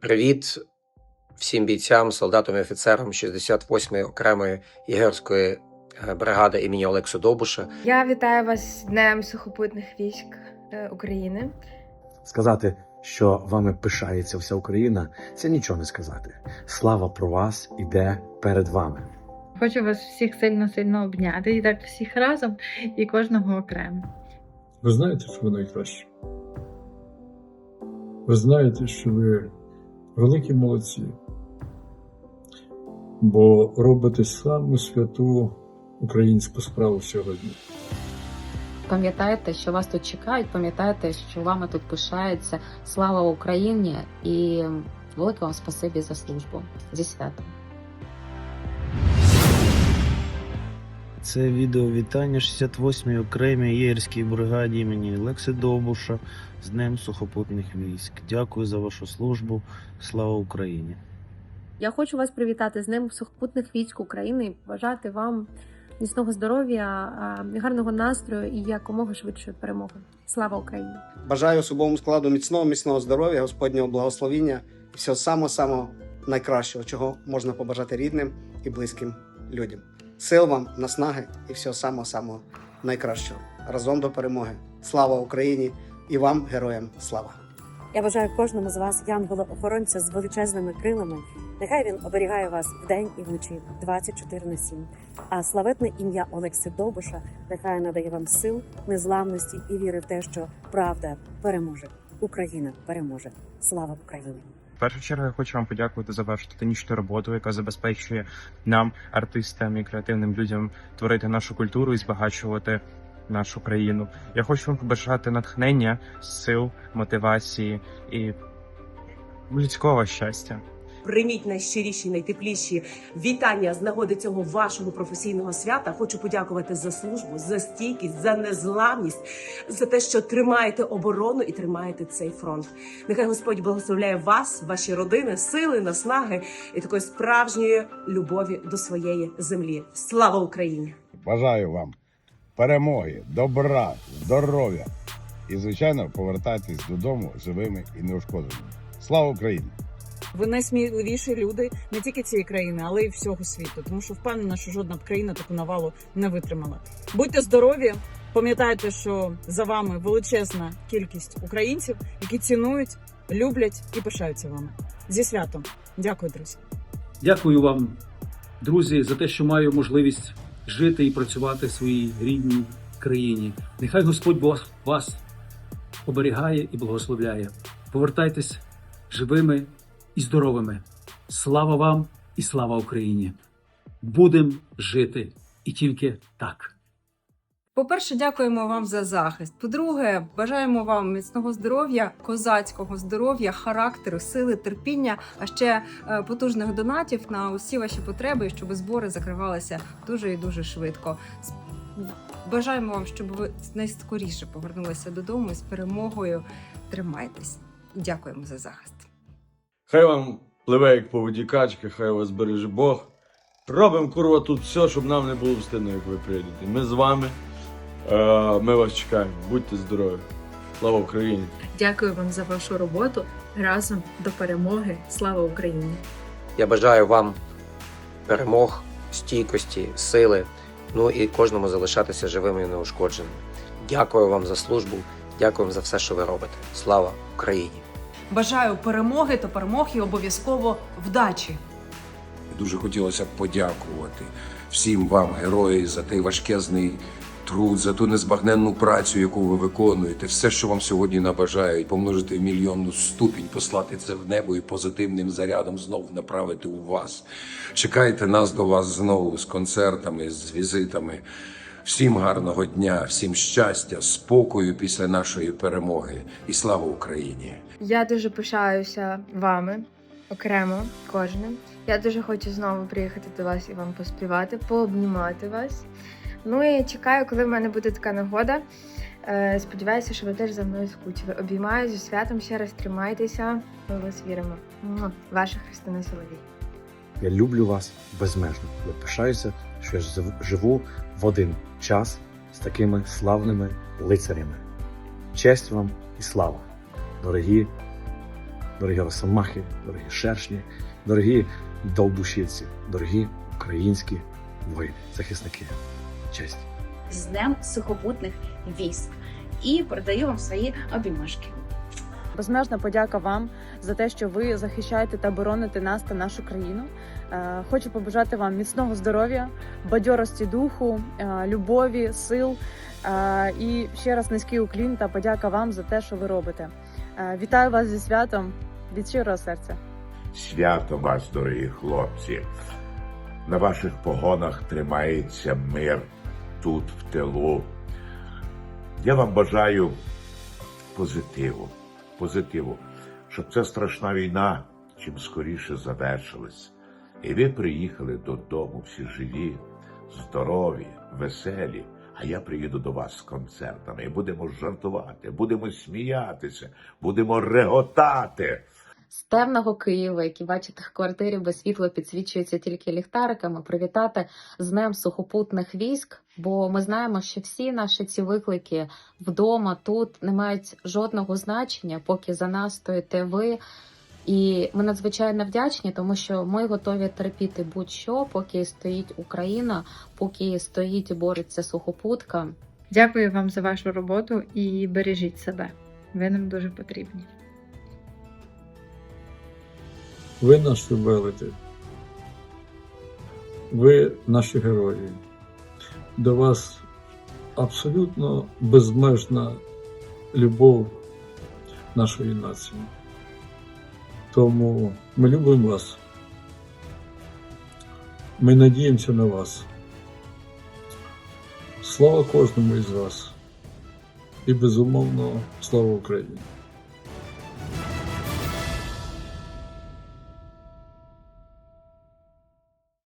Привіт всім бійцям, солдатам і офіцерам 68-ї окремої єгерської е, бригади імені Олексу Довбуша. Я вітаю вас з Днем сухопутних військ е, України. Сказати, що вами пишається вся Україна, це нічого не сказати. Слава про вас іде перед вами. Хочу вас всіх сильно-сильно обняти і так всіх разом і кожного окремо. Ви знаєте, що ви найкраще. Ви знаєте, що ви великі молодці, бо робите саму святу українську справу сьогодні. Пам'ятайте, що вас тут чекають, пам'ятайте, що вами тут пишається. Слава Україні і велике вам спасибі за службу зі святом. Це відео вітання 68-й окремій єгерській бригаді імені Лекси Довбуша з Днем сухопутних військ. Дякую за вашу службу. Слава Україні! Я хочу вас привітати з Днем сухопутних військ України і бажати вам міцного здоров'я, гарного настрою і якомога швидшої перемоги. Слава Україні! Бажаю особовому складу міцного, міцного здоров'я, Господнього благословіння і всього самого самого найкращого, чого можна побажати рідним і близьким людям. Сил вам, наснаги і всього самого самого найкращого. Разом до перемоги. Слава Україні і вам, героям, слава! Я бажаю кожному з вас янгола-охоронця з величезними крилами. Нехай він оберігає вас вдень і вночі 24 на 7. А славетне ім'я Олекси Довбуша нехай надає вам сил, незламності і віри в те, що правда переможе. Україна переможе. Слава Україні! В першу чергу я хочу вам подякувати за вашу титанічну роботу, яка забезпечує нам, артистам і креативним людям, творити нашу культуру і збагачувати нашу країну. Я хочу вам побажати натхнення, сил, мотивації і людського щастя. Прийміть найщиріші, найтепліші вітання з нагоди цього вашого професійного свята. Хочу подякувати за службу, за стійкість, за незламність, за те, що тримаєте оборону і тримаєте цей фронт. Нехай Господь благословляє вас, ваші родини, сили, наснаги і такої справжньої любові до своєї землі. Слава Україні! Бажаю вам перемоги, добра, здоров'я і, звичайно, повертайтесь додому живими і неушкодженими. Слава Україні! Ви найсміливіші люди не тільки цієї країни, але й всього світу, тому що впевнена, що жодна б країна таку навалу не витримала. Будьте здорові, пам'ятайте, що за вами величезна кількість українців, які цінують, люблять і пишаються вами. Зі святом, дякую, друзі. Дякую вам, друзі, за те, що маю можливість жити і працювати в своїй рідній країні. Нехай Господь Бог вас оберігає і благословляє. Повертайтесь живими і здоровими. Слава вам і слава Україні! Будемо жити і тільки так. По-перше, дякуємо вам за захист. По-друге, бажаємо вам міцного здоров'я, козацького здоров'я, характеру, сили, терпіння, а ще е, потужних донатів на усі ваші потреби, щоб збори закривалися дуже і дуже швидко. Бажаємо вам, щоб ви найскоріше повернулися додому з перемогою. Тримайтесь. Дякуємо за захист. Хай вам пливе як по воді качка, хай вас береже Бог. Робимо, курва, тут все, щоб нам не було встидно, як ви прийдете. Ми з вами. Е, Ми вас чекаємо. Будьте здорові. Слава Україні! Дякую вам за вашу роботу разом до перемоги. Слава Україні! Я бажаю вам перемог, стійкості, сили, ну і кожному залишатися живими і неушкодженими. Дякую вам за службу, дякую вам за все, що ви робите. Слава Україні! Бажаю перемоги та перемог і обов'язково вдачі. Дуже хотілося б подякувати всім вам, герої, за той важкезний труд, за ту незбагненну працю, яку ви виконуєте, все, що вам сьогодні набажають, помножити в мільйонну ступінь, послати це в небо і позитивним зарядом знову направити у вас. Чекайте нас до вас знову з концертами, з візитами. Всім гарного дня, всім щастя, спокою після нашої перемоги і слава Україні! Я дуже пишаюся вами окремо кожним. Я дуже хочу знову приїхати до вас і вам поспівати, пообнімати вас. Ну і чекаю, коли в мене буде така нагода. Е, Сподіваюся, що ви теж за мною скучили. Обіймаю зі святом ще раз тримайтеся. Ми в вас віримо. Ваша Христина Соловій. Я люблю вас безмежно. Я пишаюся, що я жив- живу в один час з такими славними лицарями. Честь вам і слава, дорогі дорогі росомахи, дорогі шершні, дорогі довбушівці, дорогі українські воїни, захисники. Честь. з Днем сухопутних військ і передаю вам свої обіймашки. Безмежна подяка вам за те, що ви захищаєте та бороните нас та нашу країну. Е, Хочу побажати вам міцного здоров'я, бадьорості духу, е, любові, сил. Е, І ще раз низький уклін та подяка вам за те, що ви робите. Вітаю вас зі святом від щирого серця. Свято вас, дорогі хлопці. На ваших погонах тримається мир тут, в тилу. Я вам бажаю позитиву, позитиву, щоб ця страшна війна чим скоріше завершилась. І ви приїхали додому всі живі, здорові, веселі. А я приїду до вас з концертами і будемо жартувати, будемо сміятися, будемо реготати. З темного Києва, які бачите в квартирі без світла підсвічуються тільки ліхтариками, привітати з Днем сухопутних військ. Бо ми знаємо, що всі наші ці виклики вдома тут не мають жодного значення, поки за нас стоїте ви. І ми надзвичайно вдячні, тому що ми готові терпіти будь-що, поки стоїть Україна, поки стоїть і бореться сухопутка. Дякую вам за вашу роботу і бережіть себе. Ви нам дуже потрібні. Ви наш велетень. Ви наші герої. До вас абсолютно безмежна любов нашої нації. Тому ми любимо вас. Ми надіємося на вас. Слава кожному із вас. І безумовно, слава Україні!